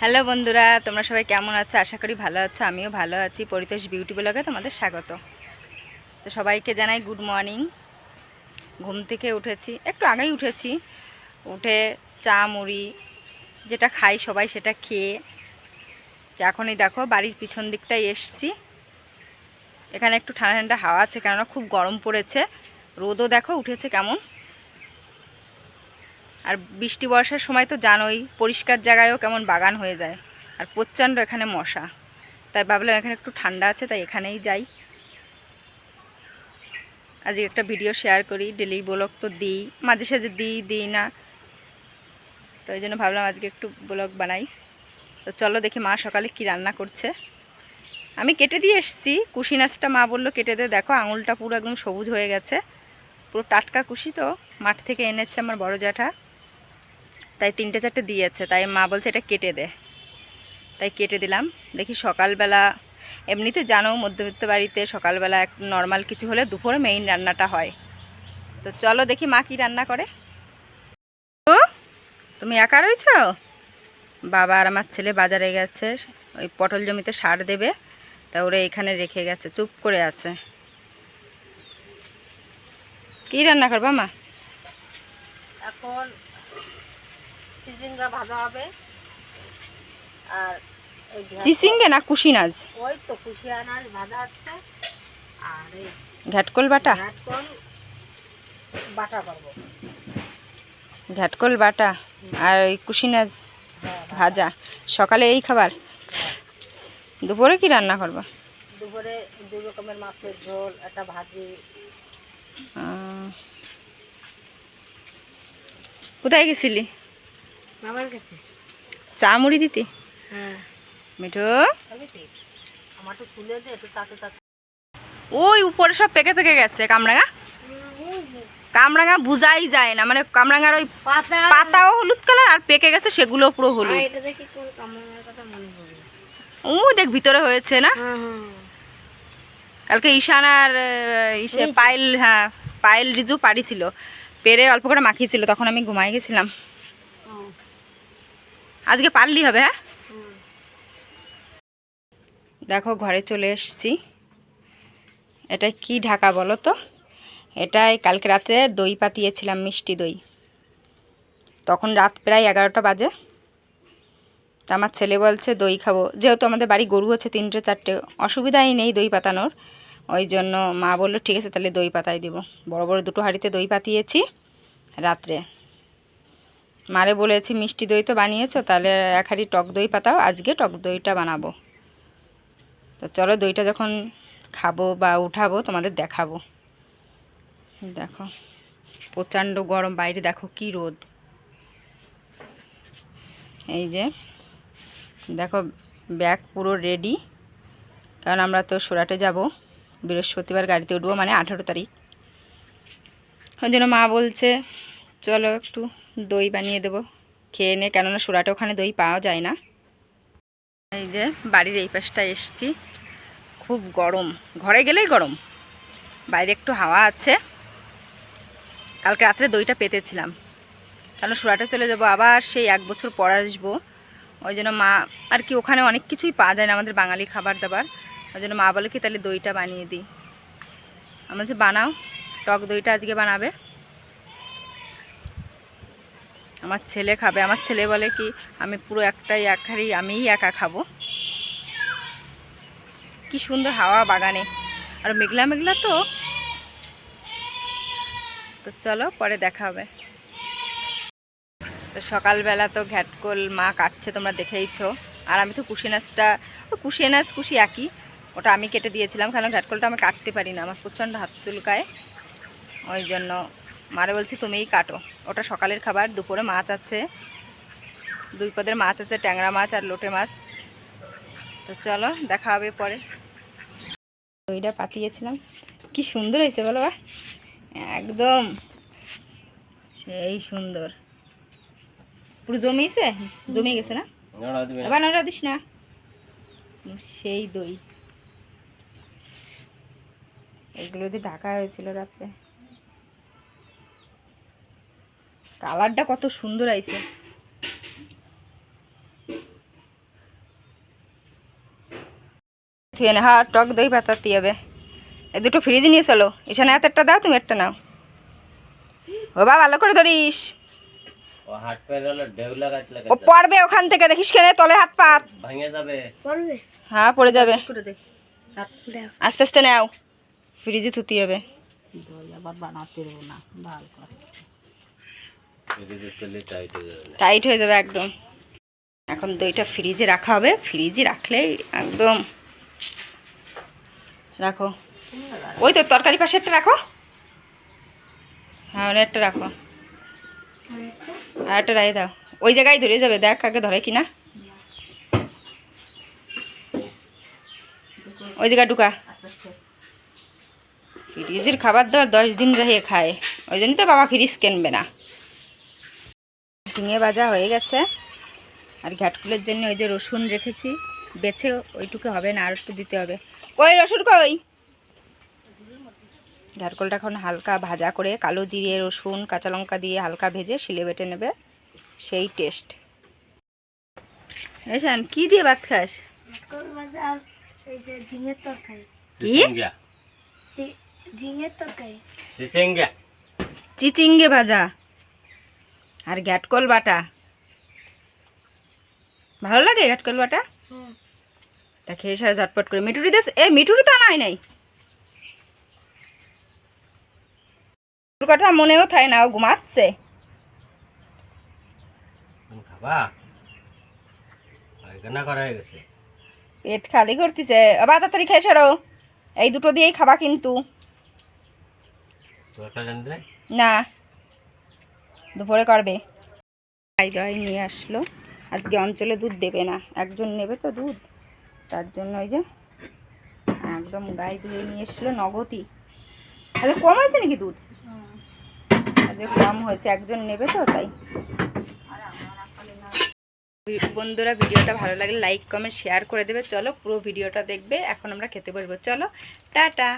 Hello বন্ধুরা, তোমরা সবাই কেমন আছো? আশা করি ভালো আছো, আমিও ভালো আছি। পরিতোষ বিউটি ব্লগে তোমাদের স্বাগত। তো সবাইকে জানাই গুড মর্নিং। ঘুম থেকে উঠেছি, একটু আগেই উঠেছি। উঠে চা, মুড়ি যেটা খাই সবাই সেটা খেয়ে এখনই দেখো বাড়ির পিছন দিকটাই এসছি। এখানে একটু ঠান্ডা ঠান্ডা হাওয়া আছে, কেননা খুব গরম পড়েছে। রোদও দেখো উঠেছে কেমন। আর বৃষ্টি, বর্ষার সময় তো জানোই, পরিষ্কার জায়গায়ও কেমন বাগান হয়ে যায়। আর প্রচণ্ড এখানে মশা। তাই ভাবলাম এখানে একটু ঠান্ডা আছে, তাই এখানেই যাই। আজকে একটা ভিডিও শেয়ার করি, ডেলি ব্লগ তো দিই, মাঝে সাঝে দিই দিই না। তো ওই জন্য ভাবলাম আজকে একটু ব্লগ বানাই। তো চলো দেখি মা সকালে কি রান্না করছে। আমি কেটে দিয়ে এসেছি, কুশি নাচটা মা বলল কেটে দে। দেখো আঙুলটা পুরো একদম সবুজ হয়ে গেছে। পুরো টাটকা কুশি তো, মাঠ থেকে এনেছে আমার বড় জ্যাঠা। তাই তিনটে চারটে দিয়েছে, তাই মা বলছে এটা কেটে দে। তাই কেটে দিলাম। দেখি সকালবেলা, এমনিতে জানো মধ্যবিত্ত বাড়িতে সকালবেলা এক নর্মাল কিছু হলে দুপুরে মেইন রান্নাটা হয়। তো চলো দেখি মা কি রান্না করে। ও, তুমি একা রয়েছ? বাবা আর আমার ছেলে বাজারে গেছে, ওই পটল জমিতে সার দেবে, তা ওরা এখানে রেখে গেছে, চুপ করে আছে। কি রান্না করবা মা? এখন চিচিঙ্গা ভাজা হবে। আর চিসিঙ্গে না কুশিনাজ? ওই তো কুশি আনাজ ভাজা আছে। আর এই ঘ্যাটকল বাটা? ঘাটকল বাটা করব। ঘ্যাটকল বাটা আর ওই কুশিনাজ হ্যাঁ ভাজা। সকালে এই খাবার। দুপুরে কি রান্না করবা? দুপুরে দু রকমের মাছের ঝোল একটা ভাজি। কোথায় গেছিলি? আমার কাছে? চা মুড়ি দিতি? হ্যাঁ। মিঠু? আমার তো তুলে দে একটু তাতে তাতে ওই উপরে সব পেকে পেকে গেছে কামরাঙা। কামরাঙা বুঝাই যায় না মানে কামরাঙার ওই পাতা। পাতাও হলুদ কালার আর পেকে গেছে সেগুলো পুরো হলুদ। ও দেখ ভিতরে হয়েছে না? হ্যাঁ হ্যাঁ। কালকে ঈশান আর ইসে পায়েল হ্যাঁ পায়েল রিজু পাড়ি ছিল। পেরে অল্প করে মাখিয়েছিল তখন আমি ঘুমাই গেছিলাম। আজকে পারলি হবে হ্যাঁ? দেখো, ঘরে চলে এসেছি। এটা কি ঢাকা বলো তো? এটাই কালকে রাতে দই পাতিয়েছিলাম, মিষ্টি দই। তখন রাত প্রায় এগারোটা বাজে। তা আমার ছেলে বলছে, দই খাব। যেহেতু আমাদের বাড়ি গরু আছে তিনটে, চারটে, অসুবিধাই নেই দই পাতানোর। ওই জন্য মা বলল, ঠিক আছে, তাহলে দই পাতাই দিব। বড় বড় দুটো হাঁড়িতে দই পাতিয়েছি রাত্রে। মারে বলেছি, মিষ্টি দই তো বানিয়েছো, তাহলে এক হাঁড়ি টক দই পাতাও, আজকে টক দইটা বানাবো। তো চলো দইটা যখন খাব বা উঠাবো, তোমাদের দেখাবো। দেখো, প্রচণ্ড গরম, বাইরে দেখো কি রোদ। এই যে, দেখো, ব্যাগ পুরো রেডি কারণ আমরা তো সুরাটে যাব, বৃহস্পতিবার গাড়িতে উঠবো মানে আঠারো তারিখ। ওই জন্য মা বলছে, চলো একটু দই বানিয়ে দেবো। খেয়ে নে, কেননা সুরাটে ওখানে দই পাওয়া যায় না। এই যে বাড়ির এই পাশটা এসছি। খুব গরম। ঘরে গেলেই গরম। বাইরে একটু হাওয়া আছে। কালকে রাত্রে দইটা পেতেছিলাম। কেন সুরাটে চলে যাব, আবার সেই এক বছর পর আসব। ওই জন্য মা আর কি ওখানে অনেক কিছুই পাওয়া যায় না, আমাদের বাঙালি খাবার দাবার। ওই জন্য মা বলে কি তাহলে দইটা বানিয়ে দিই। আমার যে বানাও। টক দইটা আজকে বানাবে। আমার ছেলে খাবে। আমার ছেলে বলে কি, আমি পুরো একটাই এক আমিই একা খাব। কি সুন্দর হাওয়া বাগানে। আর মেঘলা মেঘলা তো। তো চলো, পরে দেখা হবে। তো সকালবেলা তো ঘ্যাটকোল মা কাটছে, তোমরা দেখেইছো। আর আমি তো কুশি নাচটা ও কুশি নাচ কুশি একই। ওটা আমি কেটে দিয়েছিলাম কারণ ঘ্যাটকোলটা আমি কাটতে পারি না। আমার প্রচণ্ড হাত চুলকায়। ওই জন্য, মারে বলছি, তুমিই কাটো। ওটা সকালের খাবার দুপুরে মাছ আছে। দুই পদের মাছ আছে ট্যাংরা মাছ আর লোটে মাছ। তো চলো দেখা হবে পরে। দইটা পাতিয়েছিলাম। কি সুন্দর হয়েছে বলো বা। একদম। সেই সুন্দর। পুরো জমিয়েছে? জমিয়ে গেছে না? নড়া দিস না। সেই দই। এগুলো দিয়ে ঢাকা হয়েছিল রাত্রে। কালারটা কত সুন্দর আইছে। থুয়ে হ্যাঁ টক দই পাতা দিয়ে এ দুটো ফ্রিজে নিয়ে চলো। এখানে হাতেরটা দাও তুমি একটা নাও। বা ভালো করে ধরিস। ও পড়বে ওখান থেকে দেখিস কেন তলে হাত পাত ভেঙে যাবে। হ্যাঁ পড়ে যাবে। আস্তে আস্তে নাও। ফ্রিজে থুতি হবে। আবার বানাতে না ভালো টাইট হয়ে যাবে একদম। এখন দইটা ফ্রিজে রাখা হবে। ফ্রিজে রাখলেই একদম। রাখো। ওই তো তরকারি পাশে একটা রাখো। হ্যাঁ একটা রাখো। আর একটা রাই দাও। ওই জায়গায় ধরে যাবে। দেখ আগে ধরে কিনা। ওই জায়গায় ঢুকা। ফ্রিজের খাবার দাবার দশ দিন রেখে খায়। ওই জন্য তো বাবা ফ্রিজ কিনবে না। ঝিঙে ভাজা হয়ে গেছে। আর ঘাটকুলের জন্য ওই যে রসুন রেখেছি। বেছে ওইটুকু হবে না আর একটু দিতে হবে। কই রসুন কই? ঘাটকলটা এখন হালকা ভাজা করে কালো জিরে রসুন কাঁচা লঙ্কা দিয়ে হালকা ভেজে শিলে বেটে নেবে। সেই টেস্ট। এসান কি দিয়ে ভাত খাস? চিচিঙ্গে ভাজা। আর ঘ্যাটকল বাটা। ভালো লাগে ঘ্যাটকল বাটা? তা খেয়ে সারা ঝটপট করে। মিঠুরি দেশ এ মিঠুরি তো নাই। ওর কথা মনেও থাকে না ও ঘুমাচ্ছে। পেট খালি করতেছে। আবার তাড়াতাড়ি খেয়ে সারো। এই দুটো দিয়েই খাবা কিন্তু। নাই? না। দুপুরে করবে? গাই দই নিয়ে আসলো। আজকে অঞ্চলে দুধ দেবে না, একজন নেবে তো দুধ। তার জন্য ওই যে একদম গাই ধুয়ে নিয়ে এসলো নগতি আচ্ছা কম হয়েছে নাকি দুধ? আজকে কম হয়েছে, একজন নেবে তো, তাই। বন্ধুরা, ভিডিওটা ভালো লাগলে লাইক, কমেন্ট, শেয়ার করে দেবে। চলো পুরো ভিডিওটা দেখবে, এখন আমরা খেতে বসবো। চলো, টাটা।